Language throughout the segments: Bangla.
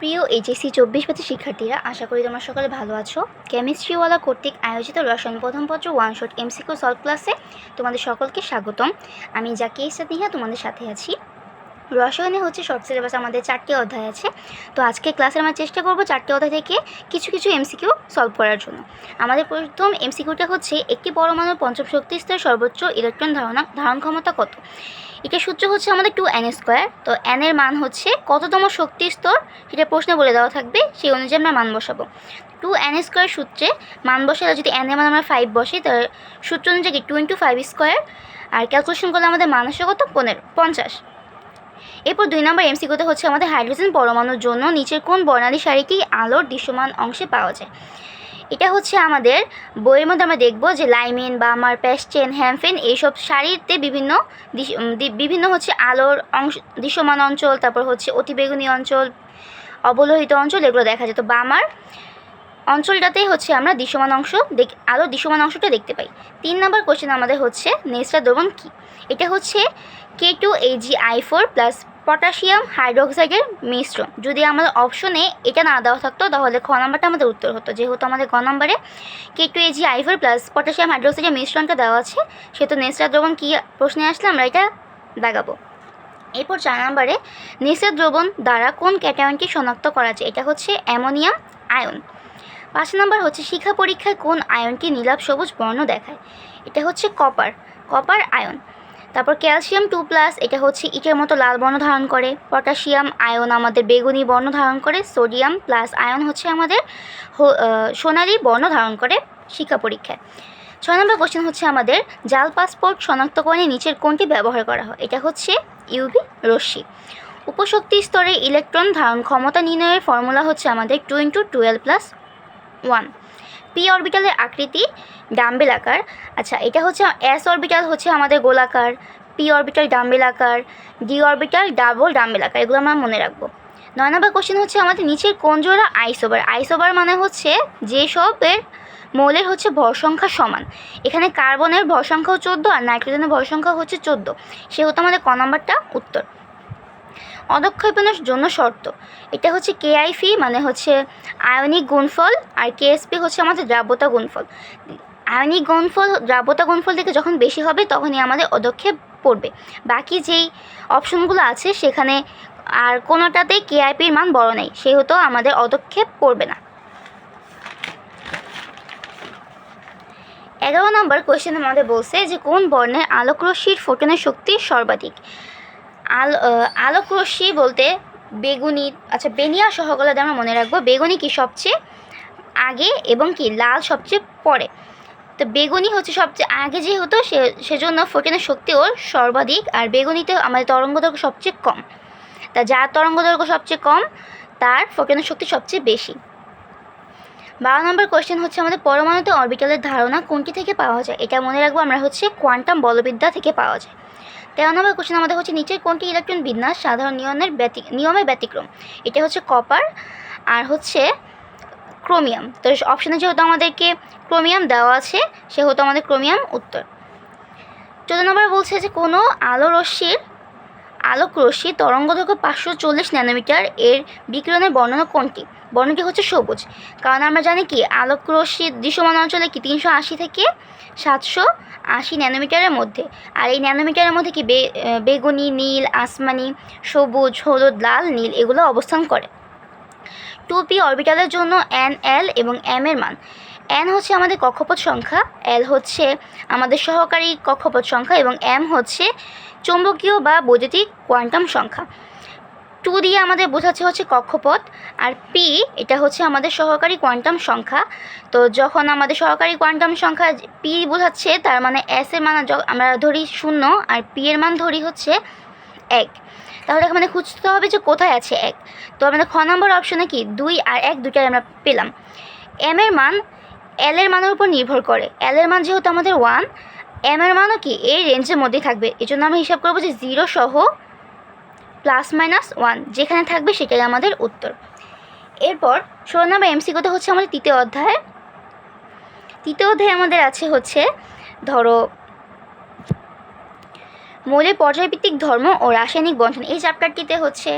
প্রিয় এইচএসসি চব্বিশ পঁচিশ শিক্ষার্থীরা, আশা করি তোমরা সকলে ভালো আছো। কেমিস্ট্রিওয়ালা কর্তৃক আয়োজিত রসায়ন প্রথম পত্র ওয়ান শট এমসিকিউ সলভ ক্লাসে তোমাদের সকলকে স্বাগতম। আমি জাকি ইসাদ নিহা তোমাদের সাথে আছি। রসায়নে হচ্ছে শর্ট সিলেবাস, আমাদের চারটি অধ্যায় আছে। তো আজকে ক্লাসে আমরা চেষ্টা করব চারটি অধ্যায় থেকে কিছু কিছু এমসিকিউ সলভ করার জন্য। আমাদের প্রথম এমসিকিউটা হচ্ছে, একটি পরমাণুর পঞ্চম শক্তি স্তরের সর্বোচ্চ ইলেকট্রন ধারণা ধারণ ক্ষমতা কত? এটা সূত্র হচ্ছে আমাদের টু এন স্কোয়ার তো এন এর মান হচ্ছে কততম শক্তি স্তর? সেটা প্রশ্নে বলে দেওয়া থাকবে, সেই অনুযায়ী আমরা মান বসাবো। টু এন স্কোয়ার সূত্রে মান বসালে যদি এন এর মান আমরা ফাইভ বসি তার সূত্র অনুযায়ী টু ইন্টু ফাইভ স্কোয়ার আর ক্যালকুলেশন করলে আমাদের মান আসে কত? পনেরো, পঞ্চাশ। এরপর দুই নম্বর এমসিকিউতে হচ্ছে আমাদের হাইড্রোজেন পরমাণুর জন্য নিচের কোন বর্ণালী সারিটি আলোর দৃশ্যমান অংশে পাওয়া যায়। এটা হচ্ছে আমাদের বইয়ের মধ্যে আমরা দেখব যে লাইমিন বা আমার প্যাস্টেন হ্যামফেন এইসব শাড়িতে বিভিন্ন বিভিন্ন হচ্ছে আলোর অংশ, দৃশ্যমান অঞ্চল, তারপর হচ্ছে অতিবেগুনি অঞ্চল, অবলোহিত অঞ্চল, এগুলো দেখা যায়। তো বামার অঞ্চলটাতেই হচ্ছে আমরা দৃশ্যমান অংশ দেখ আলোর দৃশ্যমান অংশটা দেখতে পাই। তিন নম্বর কোশ্চেন আমাদের হচ্ছে নেসরা দ্রবণ কী? এটা হচ্ছে K two AG I four plus potassium হাইড্রোক্সাইডের মিশ্রণ। যদি আমাদের অপশনে এটা না দেওয়া থাকতো, তাহলে খ নাম্বারটা আমাদের উত্তর হতো। যেহেতু আমাদের ক নম্বরে K two AG I four plus potassium হাইড্রোক্সাইডের মিশ্রণটা দেওয়া আছে, সেহেতু নেসরা দ্রবণ কী প্রশ্নে আসলে আমরা এটা দাগাবো এরপর চার নম্বরে নেসরা দ্রবণ দ্বারা কোন ক্যাটায়নটি শনাক্ত করা যায়? এটা হচ্ছে অ্যামোনিয়াম আয়ন। পাঁচ নম্বর হচ্ছে শিখা পরীক্ষায় কোন আয়নটি নীলাভ সবুজ বর্ণ দেখায়? এটা হচ্ছে কপার। Copper ion. তারপর ক্যালসিয়াম টু প্লাস, এটা হচ্ছে ইটের মতো লাল বর্ণ ধারণ করে। পটাশিয়াম, আয়ন, আমাদের বেগুনি বর্ণ ধারণ করে। সোডিয়াম প্লাস আয়ন হচ্ছে আমাদের সোনালি বর্ণ ধারণ করে শিক্ষা পরীক্ষায়। ছয় নম্বর কোশ্চেন হচ্ছে আমাদের জাল পাসপোর্ট শনাক্তকরণে নিচের কোনটি ব্যবহার করা হয়? এটা হচ্ছে ইউভি রশ্মি। উপশক্তি স্তরে ইলেকট্রন ধারণ ক্ষমতা নির্ণয়ের ফর্মুলা হচ্ছে আমাদের two into twelve plus one P অরবিটালের আকৃতি ডাম্বেল আকার। আচ্ছা এটা হচ্ছে এস অরবিটাল হচ্ছে আমাদের গোলাকার পি অরবিটাল ডাম্বেল আকার ডি অরবিটাল ডাবল ডাম্বেল আকার, এগুলো আমরা মনে রাখব। নয় নম্বর কোশ্চেন হচ্ছে আমাদের নিচের কোন জোড়া আইসোবার আইসোবার মানে হচ্ছে যে সবের মৌলের হচ্ছে ভর সংখ্যা সমান। এখানে কার্বনের ভর সংখ্যাও চোদ্দ আর নাইট্রোজেনের ভর সংখ্যা হচ্ছে চোদ্দ। হতো আমাদের ক নম্বরটা উত্তর। অদক্ষেপণের জন্য শর্ত। এটা হচ্ছে কেআইফি মানে হচ্ছে আয়নিক গুণফল, আর কেএসপি হচ্ছে আমাদের দ্রাব্যতা গুণফল। আয়নিক গুণফল দ্রাব্যতা গুণফল থেকে যখন বেশি হবে, তখনই আমাদের অদক্ষেপ পড়বে। বাকি যেই অপশনগুলো আছে, সেখানে আর কোনোটাতেই কেআইপির মান বড় নেই, সেহেতু আমাদের অদক্ষেপ পড়বে না। এগারো নম্বর কোয়েশ্চেন আমাদের বলছে যে, কোন বর্ণের আলোকরশ্মির ফোটনের শক্তি সর্বাধিক? আলো আলোকরশ্মি বলতে বেগুনি আচ্ছা বেনিয়া সহগুলোতে আমরা মনে রাখব, বেগুনি কি সবচেয়ে আগে এবং কি লাল সবচেয়ে পরে? তো বেগুনি হচ্ছে সবচেয়ে আগে যেহেতু সে, সেজন্য ফোটনের শক্তিও সর্বাধিক, আর বেগুনিতে আমাদের তরঙ্গ দৈর্ঘ্য সবচেয়ে কম। তা যার তরঙ্গ দৈর্ঘ্য সবচেয়ে কম, তার ফোটনের শক্তি সবচেয়ে বেশি। বারো নম্বর কোয়েশ্চেন হচ্ছে আমাদের পরমাণুতে অরবিটালের ধারণা কোনটি থেকে পাওয়া যায়? এটা মনে রাখব আমরা হচ্ছে কোয়ান্টাম বলবিদ্যা থেকে পাওয়া যায়। তেরো নম্বর কোশ্চেন আমাদের হচ্ছে নিচের কোনটি ইলেকট্রন বিন্যাস সাধারণ নিয়মের ব্যতি, নিয়মের ব্যতিক্রম? এটা হচ্ছে কপার আর হচ্ছে ক্রোমিয়াম। তো অপশানে যেহেতু আমাদেরকে ক্রোমিয়াম দেওয়া আছে, সেহেতু আমাদের ক্রোমিয়াম উত্তর। চোদ্দ নম্বর বলছে যে, কোনো আলো রশ্মির, আলোক রশ্মি তরঙ্গদৈর্ঘ্য পাঁচশো চল্লিশ ন্যানোমিটার এর বিকিরণের বর্ণনা কোনটি? বর্ণটি হচ্ছে সবুজ। কারণ আমরা জানি কি, আলোক রশ্মি দৃশ্যমান অঞ্চলে কি তিনশো আশি থেকে সাতশো আশি ন্যানোমিটারের মধ্যে? আর এই ন্যানোমিটারের মধ্যে কি বেগুনি, নীল, আসমানি, সবুজ, হলুদ, লাল, নীল এগুলো অবস্থান করে? টু পি অরবিটালের জন্য এন, এল এবং এম এর মান। এন হচ্ছে আমাদের কক্ষপথ সংখ্যা, এল হচ্ছে আমাদের সহকারী কক্ষপথ সংখ্যা এবং এম হচ্ছে চৌম্বকীয় বা বৈদ্যুতিক কোয়ান্টাম সংখ্যা। টু দিয়ে আমাদের বোঝাচ্ছে হচ্ছে কক্ষপথ আর পি, এটা হচ্ছে আমাদের সহকারী কোয়ান্টাম সংখ্যা। তো যখন আমাদের সহকারী কোয়ান্টাম সংখ্যা পি বোঝাচ্ছে, তার মানে এস এর মান আমরা ধরি শূন্য আর পি এর মান ধরি হচ্ছে এক। তাহলে আমাদের খুঁজতে হবে যে কোথায় আছে এক। তো আমাদের খ নম্বর অপশনে কি? দুই আর এক দুটাই আমরা পেলাম। এম এর মান এল এর মানের উপর নির্ভর করে। এল এর মান যেহেতু আমাদের ওয়ান এম এর মানও কি? এই রেঞ্জের মধ্যেই থাকবে। এই জন্য আমরা হিসাব করব যে জিরো সহ প্লাস মাইনাস ওয়ান যেখানে থাকবে সেটাই আমাদের উত্তর। এরপর ষোলো নম্বর এমসিকিউতে হচ্ছে আমাদের তৃতীয় অধ্যায়। তৃতীয় অধ্যায় আমাদের আছে হচ্ছে, ধরো মৌলের পর্যায়ভিত্তিক ধর্ম ও রাসায়নিক বন্ধন। এই চ্যাপ্টারটিতে হচ্ছে,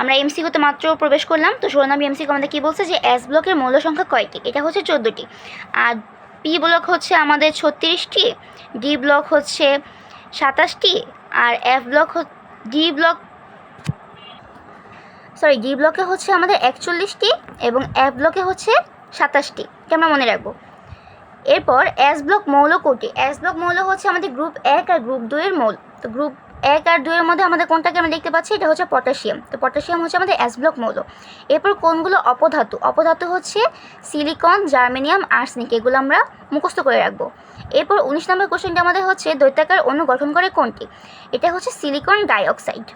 আমরা এমসিকিউতে মাত্র প্রবেশ করলাম। তো ষোলো নম্বর আমাদের কী বলছে যে এস ব্লকের মৌল সংখ্যা কয়টি? এটা হচ্ছে চোদ্দোটি। আর পি ব্লক হচ্ছে আমাদের ছত্রিশটি ডি ব্লক হচ্ছে সাতাশটি, আর F block D block sorry D ব্লকে হচ্ছে আমাদের একচল্লিশটি এবং এফ ব্লকে হচ্ছে সাতাশটি। এটা আমরা মনে রাখব। এরপর এস ব্লক মৌল কোটি এস ব্লক মৌল হচ্ছে আমাদের গ্রুপ এক আর গ্রুপ দুইয়ের মৌল। তো গ্রুপ এক আর দুইয়ের মধ্যে আমাদের কোনটাকে আমরা দেখতে পাচ্ছি? এটা হচ্ছে পটাশিয়াম তো পটাশিয়াম হচ্ছে আমাদের এস ব্লক মৌল। এরপর কোনগুলো অপধাতু? অপধাতু হচ্ছে সিলিকন জার্মেনিয়াম আর্সনিক এগুলো আমরা মুখস্থ করে রাখব। এরপর উনিশ নম্বর কোশ্চেনটা আমাদের হচ্ছে দৈত্যাকার অণু গঠন করে কোনটি? এটা হচ্ছে সিলিকন ডাইঅক্সাইড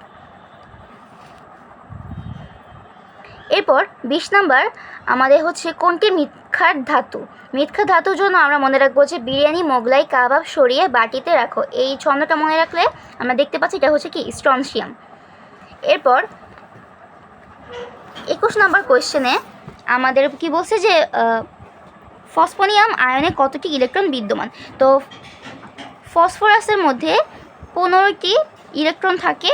এরপর বিশ নাম্বার আমাদের হচ্ছে কোনটি মিথ্যার ধাতু। মিথ্যা ধাতুর জন্য আমরা মনে রাখব যে বিরিয়ানি, মোগলাই, কাবাব সরিয়ে বাটিতে রাখো। এই ছন্দটা মনে রাখলে আমরা দেখতে পাচ্ছি এটা হচ্ছে কি স্ট্রনশিয়াম। এরপর একুশ নাম্বার কোয়েশ্চেনে আমাদের কি বলছে যে ফসফোনিয়াম আয়নে কতটি ইলেকট্রন বিদ্যমান? তো ফসফরাসের মধ্যে পনেরোটি ইলেকট্রন থাকে,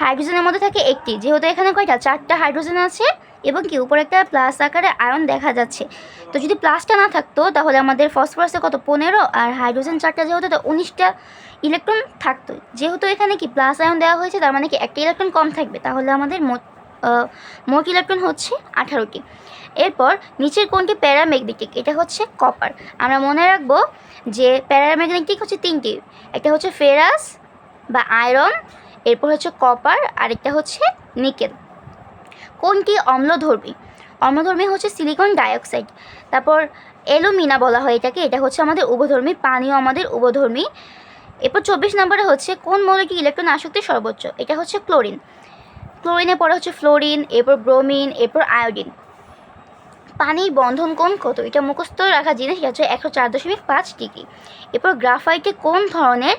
হাইড্রোজেনের মধ্যে থাকে একটি। যেহেতু এখানে কয়টা? চারটা হাইড্রোজেন আছে এবং কি উপরে একটা প্লাস আকারে আয়ন দেখা যাচ্ছে। তো যদি প্লাসটা না থাকতো, তাহলে আমাদের ফসফরাসে কত? পনেরো, আর হাইড্রোজেন চারটা যেহেতু তো উনিশটা ইলেকট্রন থাকতো। যেহেতু এখানে কি প্লাস আয়ন দেওয়া হয়েছে, তার মানে কি একটা ইলেকট্রন কম থাকবে। তাহলে আমাদের মোট মোট ইলেকট্রন হচ্ছে আঠারোটি এরপর নিচের কোনটি প্যারাম্যাগনেটিক এটা হচ্ছে কপার আমরা মনে রাখব যে প্যারাম্যাগনেটিক হচ্ছে তিনটি। একটা হচ্ছে ফেরাস বা আয়রন এরপর হচ্ছে কপার আরেকটা হচ্ছে নিকেল কোনটি অম্লধর্মী? অম্লধর্মী হচ্ছে সিলিকন ডাইঅক্সাইড তারপর অ্যালুমিনা বলা হয় এটাকে, এটা হচ্ছে আমাদের উভধর্মী পানিও আমাদের উভধর্মী। এরপর চব্বিশ নম্বরে হচ্ছে কোন মৌলিক ইলেকট্রন আসক্তি সর্বোচ্চ? এটা হচ্ছে ক্লোরিন ক্লোরিনের পরে হচ্ছে ফ্লোরিন এরপর ব্রোমিন এরপর আয়োডিন পানির বন্ধন কোণ কত? এটা মুখস্থ রাখা জিনিস, এটা হচ্ছে একশো চার দশমিক পাঁচ ডিগ্রি। এরপর গ্রাফাইটে কোন ধরনের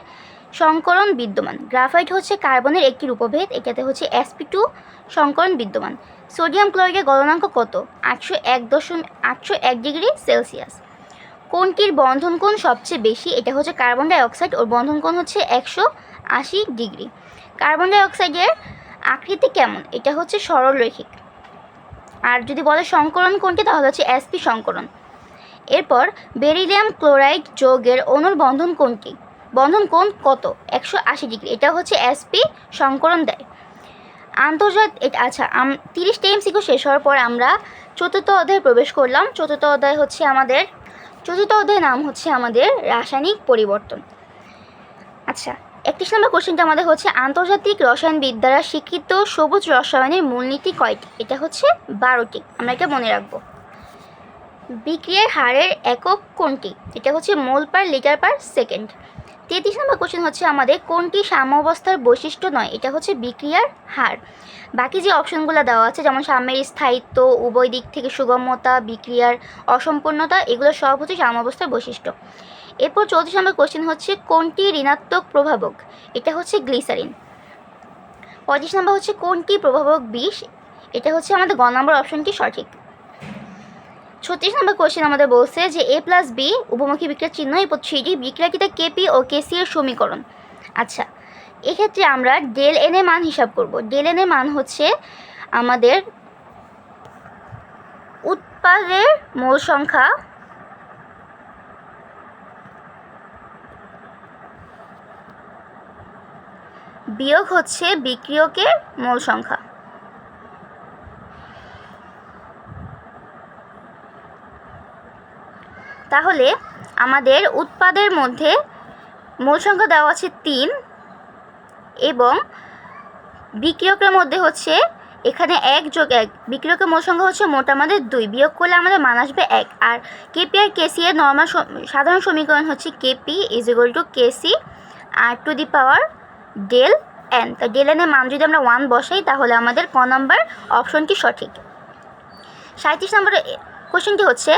সংকরণ বিদ্যমান। গ্রাফাইট হচ্ছে কার্বনের একটি রূপভেদ, এটাতে হচ্ছে এসপি টু সংকরণ বিদ্যমান। সোডিয়াম ক্লোরাইডের গলনাঙ্ক কত? আটশো এক দশমিক আটশো এক ডিগ্রি সেলসিয়াস। কোনটির বন্ধন কোণ সবচেয়ে বেশি? এটা হচ্ছে কার্বন ডাই অক্সাইড, ওর বন্ধন কোণ হচ্ছে একশো আশি ডিগ্রি। কার্বন ডাই অক্সাইডের আকৃতি কেমন? এটা হচ্ছে সরলরৈখিক। আর যদি বলে সংকরণ কোনটি, তাহলে হচ্ছে এসপি সংকরণ। এরপর, বেরিলিয়াম ক্লোরাইড যৌগের অণুর বন্ধন কোনটি? বন্ধন কোণ কত? একশো আশি ডিগ্রি। এটা হচ্ছে এসপি সংকরণ দেয়। আন্তর্জাত এটা আচ্ছা আম তিরিশটা এমসিকিউ শেষ হওয়ার পর আমরা চতুর্থ অধ্যায়ে প্রবেশ করলাম। চতুর্থ অধ্যায় হচ্ছে আমাদের চতুর্থ অধ্যায়ের নাম হচ্ছে আমাদের রাসায়নিক পরিবর্তন। আচ্ছা একত্রিশ নম্বর কোশ্চেনটা আমাদের হচ্ছে আন্তর্জাতিক রসায়নবিদ দ্বারা স্বীকৃত সবুজ রসায়নের মূলনীতি কয়টি? এটা হচ্ছে বারোটি। আমরা এটা মনে রাখব। বিক্রিয়ার হারের একক কোনটি? এটা হচ্ছে mole per litre per second. তেত্রিশ নম্বর কোশ্চেন হচ্ছে আমাদের কোনটি সাম্যাবস্থার বৈশিষ্ট্য নয়? এটা হচ্ছে বিক্রিয়ার হার। বাকি যে অপশনগুলো দেওয়া আছে, যেমন সাম্যের স্থায়িত্ব, উভয় দিক থেকে সুগমতা, বিক্রিয়ার অসম্পূর্ণতা, এগুলো সব হচ্ছে সাম্যাবস্থার বৈশিষ্ট্য। এরপর চৌত্রিশ নম্বর কোশ্চেন হচ্ছে কোনটি ঋণাত্মক প্রভাবক? এটা হচ্ছে গ্লিসারিন। পঁচিশ নম্বর হচ্ছে কোনটি প্রভাবক বিষ? এটা হচ্ছে আমাদের গ নম্বর অপশনটি সঠিক। ছত্রিশ নম্বর কোশ্চেন আমাদের বলছে যে এ প্লাস বি উপমুখী বিক্রিয়ার চিহ্ন এরপর থ্রিডি বিক্রিয়াটিতে কেপি ও কেসি এর সমীকরণ। আচ্ছা এক্ষেত্রে আমরা ডেল এন এর মান হিসাব করব। ডেল এন এর মান হচ্ছে আমাদের উৎপাদের মোল সংখ্যা বিয়োগ হচ্ছে বিক্রিয়কের মোল সংখ্যা। তাহলে আমাদের উৎপাদের মধ্যে মোল সংখ্যা দেওয়া আছে তিন এবং বিক্রিয়কের মধ্যে হচ্ছে এখানে এক যোগ এক। বিক্রিয়কের মোল সংখ্যা হচ্ছে মোট আমাদের দুই। বিয়োগ করলে আমাদের মান আসবে এক। আর কেপি আর কেসি এর নর্মাল সাধারণ সমীকরণ হচ্ছে KP is equal to KC R to the power del n তা ডেল এনের মান যদি আমরা ওয়ান বসাই, তাহলে আমাদের ক নাম্বার অপশনটি সঠিক? সাঁত্রিশ নম্বর কোশ্চেনটি হচ্ছে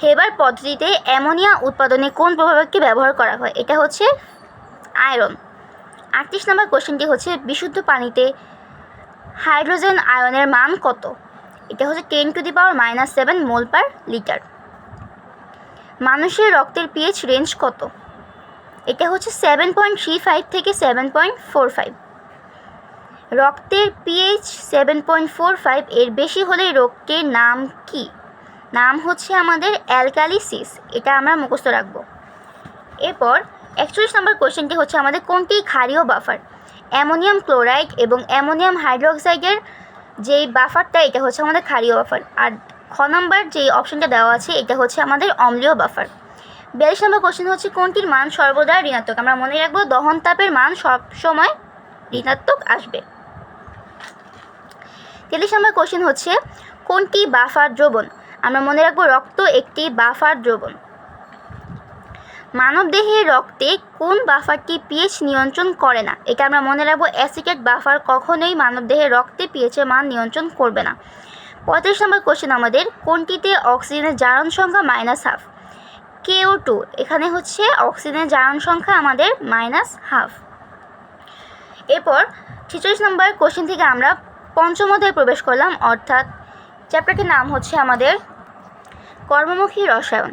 হেবার পদ্ধতিতে অ্যামোনিয়া উৎপাদনে কোন প্রভাবককে ব্যবহার করা হয়? এটা হচ্ছে আয়রন। আটত্রিশ নম্বর কোশ্চেনটি হচ্ছে, বিশুদ্ধ পানিতে হাইড্রোজেন আয়নের মান কত? এটা হচ্ছে ten to the power minus seven mole per litre. মানুষের রক্তের পিএইচ রেঞ্জ কত? এটা হচ্ছে সেভেন পয়েন্ট থ্রি ফাইভ থেকে সেভেন পয়েন্ট ফোর ফাইভ। রক্তের pH seven point four five এর বেশি হলে রোগটির নাম কি? নাম হচ্ছে আমাদের অ্যালকালিসিস, এটা আমরা মুখস্থ রাখব। এরপর একচল্লিশ নম্বর কোশ্চেনটি হচ্ছে আমাদের কোনটি ক্ষারীয় বাফার? অ্যামোনিয়াম ক্লোরাইড এবং অ্যামোনিয়াম হাইড্রোক্সাইডের যেই বাফারটা, এটা হচ্ছে আমাদের ক্ষারীয় বাফার। আর খ নম্বর যে অপশনটা দেওয়া আছে, এটা হচ্ছে আমাদের অম্লীয় বাফার। বিয়াল্লিশ নম্বর কোশ্চেন হচ্ছে কোনটির মান সর্বদা ঋণাত্মক? আমরা মনে রাখব দহন তাপের মান সবসময় ঋণাত্মক আসবে। তেত্রিশ নম্বর কোশ্চেন হচ্ছে কোনটি বাফার দ্রবণ? আমরা মনে রাখব রক্ত একটি বাফার দ্রবণ। মানবদেহের রক্তে কোন বাফারটি পিএইচ নিয়ন্ত্রণ করে না? এটা আমরা মনে রাখব অ্যাসিটেট বাফার কখনোই মানবদেহের রক্তে পিএইচের মান নিয়ন্ত্রণ করবে না। পঁয়ত্রিশ নম্বর কোশ্চেন আমাদের, কোনটিতে অক্সিজেনের জারণ সংখ্যা মাইনাস হাফ কেও টু এখানে হচ্ছে অক্সিজেনের জারণ সংখ্যা আমাদের মাইনাস হাফ এরপর ছেচল্লিশ নম্বর কোশ্চেন থেকে আমরা পঞ্চম অধ্যায়ে প্রবেশ করলাম, অর্থাৎ চ্যাপ্টারটির নাম হচ্ছে আমাদের কর্মমুখী রসায়ন।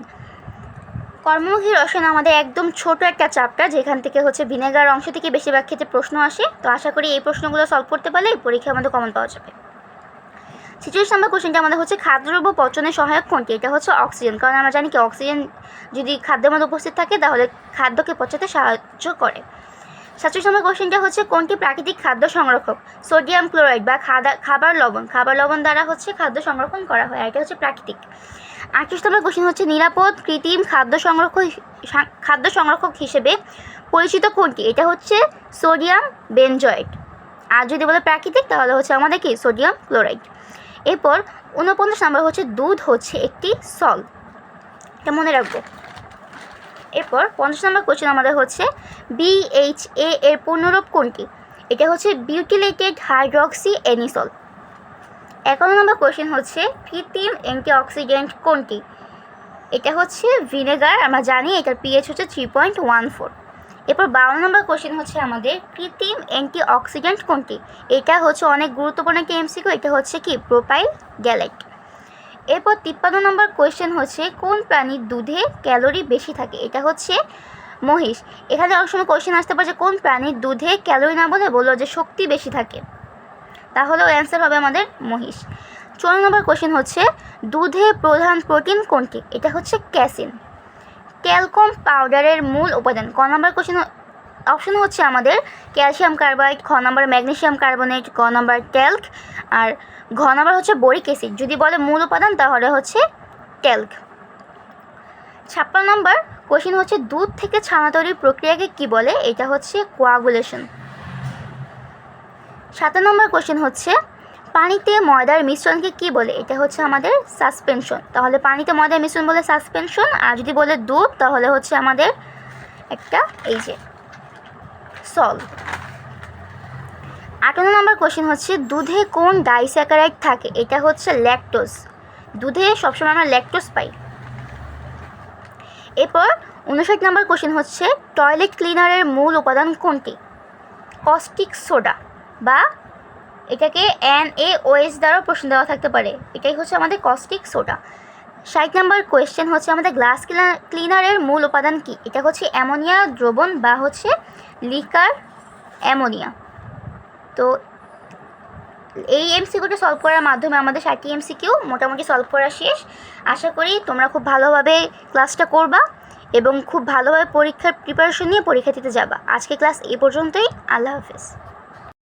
কর্মমুখী রসায়ন আমাদের একদম ছোট একটা চ্যাপ্টার যেখান থেকে হচ্ছে ভিনেগার অংশ থেকে বেশিরভাগ ক্ষেত্রে প্রশ্ন আসে। তো আশা করি এই প্রশ্নগুলো সলভ করতে পারলে এই পরীক্ষায় আমাদের কমন পাওয়া যাবে। ছিচল্লিশ নম্বর কোশ্চেনটা আমাদের হচ্ছে খাদ্যদ্রব্য পচনের সহায়ক কোনটি? এটা হচ্ছে অক্সিজেন কারণ আমরা জানি কি অক্সিজেন যদি খাদ্যের মধ্যে উপস্থিত থাকে, তাহলে খাদ্যকে পচাতে সাহায্য করে। সাতচল্লিশ নম্বর কোশ্চেনটা হচ্ছে, কোনটি প্রাকৃতিক খাদ্য সংরক্ষক? সোডিয়াম ক্লোরাইড বা খাদা খাবার লবণ। খাবার লবণ দ্বারা হচ্ছে খাদ্য সংরক্ষণ করা হয় এটা হচ্ছে প্রাকৃতিক। আটত্রিশ নম্বর কোশ্চেন হচ্ছে, নিরাপদ কৃত্রিম খাদ্য সংরক্ষক খাদ্য সংরক্ষক হিসেবে পরিচিত কোনটি? এটা হচ্ছে সোডিয়াম বেনজয়েড। আর যদি বলে প্রাকৃতিক, তাহলে হচ্ছে আমাদের কি? Sodium chloride. এরপর ঊনপঞ্চাশ নম্বর হচ্ছে, দুধ হচ্ছে একটি সল। এটা মনে রাখব। এরপর পঞ্চাশ নম্বর কোশ্চেন আমাদের হচ্ছে বিএইচএ এর পূর্ণরূপ কোনটি? এটা হচ্ছে বিউটিলেটেড হাইড্রক্সি এনিসল একান্ন নম্বর কোশ্চেন হচ্ছে কৃত্রিম অ্যান্টিঅক্সিডেন্ট কোনটি? এটা হচ্ছে ভিনেগার আমরা জানি এটার পিএইচ হচ্ছে থ্রি পয়েন্ট ওয়ান ফোর এরপর বারো নম্বর কোশ্চেন হচ্ছে আমাদের কৃত্রিম অ্যান্টিঅক্সিডেন্ট কোনটি? এটা হচ্ছে অনেক গুরুত্বপূর্ণ একটি এমসিকিউ এটা হচ্ছে কি? প্রোপাইল গ্যালাইট এরপর তিপ্পান্ন নম্বর কোয়েশ্চেন হচ্ছে, কোন প্রাণীর দুধে ক্যালোরি বেশি থাকে? এটা হচ্ছে মহিষ। এখানে অনেক সময় কোয়েশ্চেন আসতে পারে যে, কোন প্রাণীর দুধে ক্যালোরি না বলে বলল যে, শক্তি বেশি থাকে? তাহলেও অ্যান্সার হবে আমাদের মহিষ। চুয়ান্ন নম্বর কোয়েশ্চেন হচ্ছে, দুধে প্রধান প্রোটিন কোনটি? এটা হচ্ছে ক্যাসিন। ক্যালকম পাউডারের মূল উপাদান। ক নম্বর কোশ্চেন অপশন হচ্ছে আমাদের ক্যালসিয়াম কার্বাইড খ নম্বর ম্যাগনেশিয়াম কার্বনেট ক নম্বর ট্যাল্ক, আর ঘ নম্বর হচ্ছে বোরিক অ্যাসিড। যদি বলে মূল উপাদান, তাহলে হচ্ছে ট্যাল্ক। ছাপ্পান্ন নম্বর কোশ্চেন হচ্ছে, দুধ থেকে ছানা তৈরির প্রক্রিয়াকে কি বলে? এটা হচ্ছে কোয়াগুলেশন। সাতান্ন নম্বর কোশ্চেন হচ্ছে, পানিতে ময়দার মিশ্রণকে কি বলে? এটা হচ্ছে আমাদের সাসপেনশন। তাহলে পানিতে ময়দার মিশ্রণ বলে সাসপেনশন, আর যদি বলে দুধ, তাহলে হচ্ছে আমাদের একটা এই যে সল। আটান্ন নম্বর কোশ্চেন হচ্ছে, দুধে কোন ডাইস্যাকারাইড থাকে? এটা হচ্ছে ল্যাকটোজ দুধে সবসময় আমরা ল্যাকটোজ পাই। এরপর উনষাট নম্বর কোশ্চেন হচ্ছে টয়লেট ক্লিনারের মূল উপাদান কোনটি? কস্টিক সোডা বা এটাকে এন এ ওএস দ্বারাও প্রশ্ন দেওয়া থাকতে পারে। এটাই হচ্ছে আমাদের কস্টিক সোডা ষাট নম্বর কোয়েশ্চেন হচ্ছে আমাদের গ্লাস ক্লিনারের মূল উপাদান কি? এটা হচ্ছে অ্যামোনিয়া, দ্রবণ বা হচ্ছে লিকার অ্যামোনিয়া। তো এই এমসিকিউটা সলভ করার মাধ্যমে আমাদের ষাটটি এমসিকিউ মোটামুটি সলভ করা শেষ। আশা করি তোমরা খুব ভালোভাবে ক্লাসটা করবা এবং খুব ভালোভাবে পরীক্ষার প্রিপারেশন নিয়ে পরীক্ষা দিতে যাবা। আজকে ক্লাস এই পর্যন্তই। আল্লাহ হাফেজ।